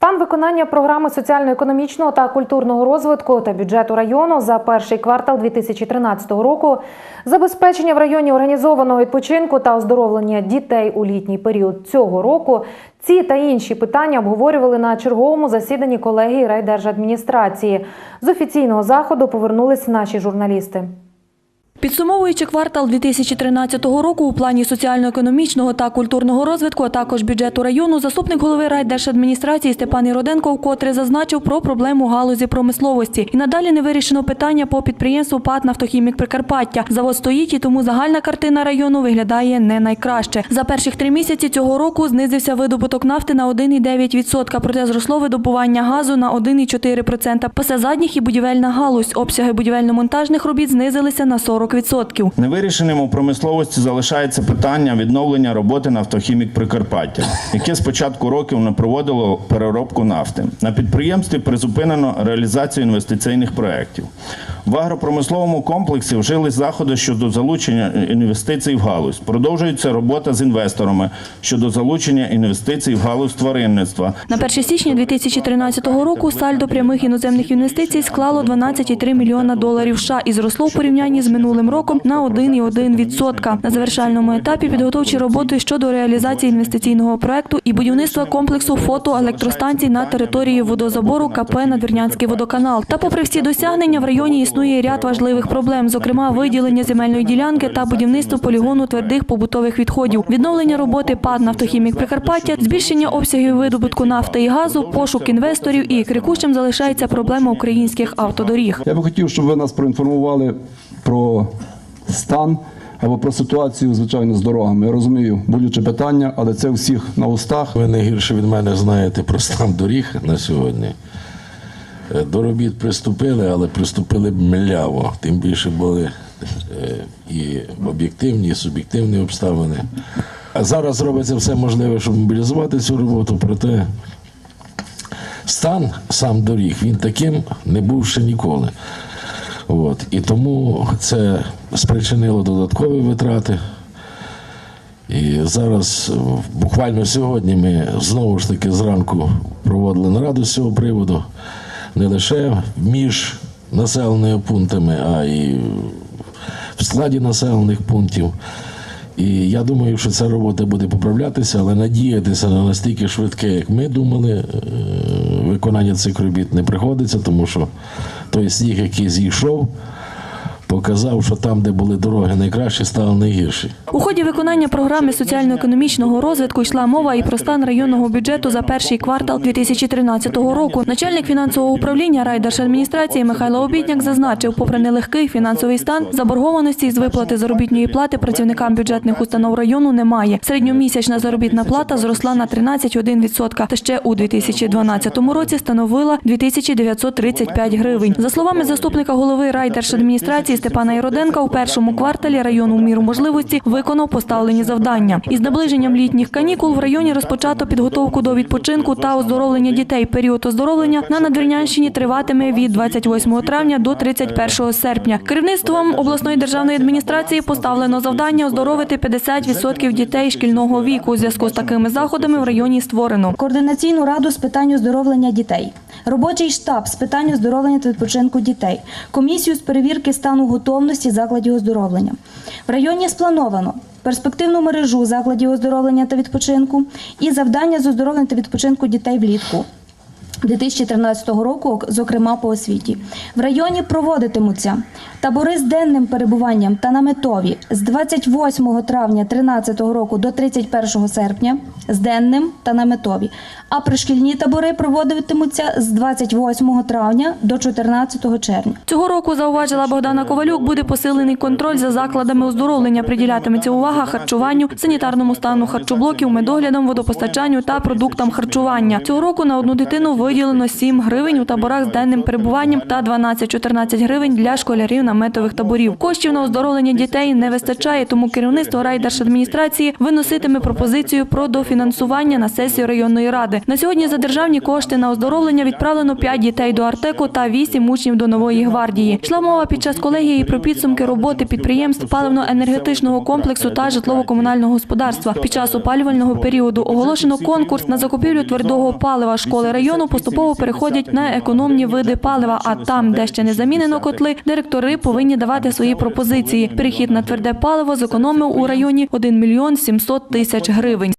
Стан виконання програми соціально-економічного та культурного розвитку та бюджету району за перший квартал 2013 року, забезпечення в районі організованого відпочинку та оздоровлення дітей у літній період цього року. Ці та інші питання обговорювали на черговому засіданні колегії райдержадміністрації. З офіційного заходу повернулись наші журналісти. Підсумовуючи квартал 2013 року у плані соціально-економічного та культурного розвитку, а також бюджету району, заступник голови райдержадміністрації Степан Іроденко вкотре зазначив про проблему галузі промисловості. І надалі не вирішено питання по підприємству ПАТ «Нафтохімік Прикарпаття». Завод стоїть, і тому загальна картина району виглядає не найкраще. За перших три місяці цього року знизився видобуток нафти на 1,9%, проте зросло видобування газу на 1,4%. Пасе задніх і будівельна галузь. Обсяги будівельно-монтажних робіт знизилися на 40%. Невирішеним у промисловості залишається питання відновлення роботи нафтохімік Прикарпаття, яке з початку років не проводило переробку нафти. На підприємстві призупинено реалізацію інвестиційних проєктів. В агропромисловому комплексі вжились заходи щодо залучення інвестицій в галузь. Продовжується робота з інвесторами щодо залучення інвестицій в галузь тваринництва. На 1 січня 2013 року сальдо прямих іноземних інвестицій склало 12,3 мільйона доларів США і зросло в порівнянні з минулим роком на 1,1%. На завершальному етапі підготовчі роботи щодо реалізації інвестиційного проекту і будівництва комплексу фотоелектростанцій на території водозабору КП Надвірнянський водоканал. Та попри всі досягнення в районі існує ряд важливих проблем, зокрема виділення земельної ділянки та будівництво полігону твердих побутових відходів, відновлення роботи ПАД «Нафтохімік Прикарпаття», збільшення обсягів видобутку нафти і газу, пошук інвесторів і крикущим залишається проблема українських автодоріг. Я би хотів, щоб ви нас проінформували про стан або про ситуацію, звичайно, з дорогами. Я розумію, болюче питання, але це всіх на устах. Ви не гірше від мене знаєте про стан доріг на сьогодні. Е, До робіт приступили, але приступили мляво. Тим більше були е, і об'єктивні, і суб'єктивні обставини. А зараз робиться все можливе, щоб мобілізувати цю роботу, проте стан сам доріг, він таким не був ще ніколи. От. І тому це спричинило додаткові витрати. І зараз, буквально сьогодні, ми знову ж таки зранку проводили нараду з цього приводу, не лише між населеними пунктами, а й в складі населених пунктів. І я думаю, що ця робота буде поправлятися, але надіятися на настільки швидке, як ми думали, е, виконання цих робіт не приходиться, тому що той сніг, який зійшов, показав, що там, де були дороги найкращі, стали найгірші. У ході виконання програми соціально-економічного розвитку йшла мова і про стан районного бюджету за перший квартал 2013 року. Начальник фінансового управління райдержадміністрації Михайло Обідняк зазначив, попри нелегкий фінансовий стан, заборгованості з виплати заробітної плати працівникам бюджетних установ району немає. Середньомісячна заробітна плата зросла на 13,1%, та ще у 2012 році становила 2935 гривень. За словами заступника голови райдержадміністрації Степана Іроденка, у першому кварталі району міру можливості виконав поставлені завдання. Із наближенням літніх канікул в районі розпочато підготовку до відпочинку та оздоровлення дітей. Період оздоровлення на Надвірнянщині триватиме від 28 травня до 31 серпня. Керівництвом обласної державної адміністрації поставлено завдання оздоровити 50% дітей шкільного віку. У зв'язку з такими заходами в районі створено. Координаційну раду з питань оздоровлення дітей, робочий штаб з питань оздоровлення та відпочинку дітей, комісію з перевірки стану готовності закладів оздоровлення. В районі сплановано перспективну мережу закладів оздоровлення та відпочинку і завдання з оздоровлення та відпочинку дітей влітку. 2013 року, зокрема по освіті. В районі проводитимуться табори з денним перебуванням та наметові з 28 травня 2013 року до 31 серпня з денним та наметові. А пришкільні табори проводитимуться з 28 травня до 14 червня. Цього року, зауважила Богдана Ковалюк, буде посилений контроль за закладами оздоровлення. Приділятиметься увага харчуванню, санітарному стану харчоблоків, медоглядам, водопостачанню та продуктам харчування. Цього року на одну дитину виділено 7 гривень у таборах з денним перебуванням та 12-14 гривень для школярів наметових таборів. Коштів на оздоровлення дітей не вистачає, тому керівництво райдержадміністрації виноситиме пропозицію про дофінансування на сесію районної ради. На сьогодні за державні кошти на оздоровлення відправлено 5 дітей до Артеку та 8 учнів до нової гвардії. Йшла мова під час колегії про підсумки роботи підприємств паливно-енергетичного комплексу та житлово-комунального господарства. Під час опалювального періоду оголошено конкурс на закупівлю твердого палива. Школи району поступово переходять на економні види палива. А там, де ще не замінено котли, директори повинні давати свої пропозиції. Перехід на тверде паливо зекономив у районі 1 мільйон 700 тисяч гривень.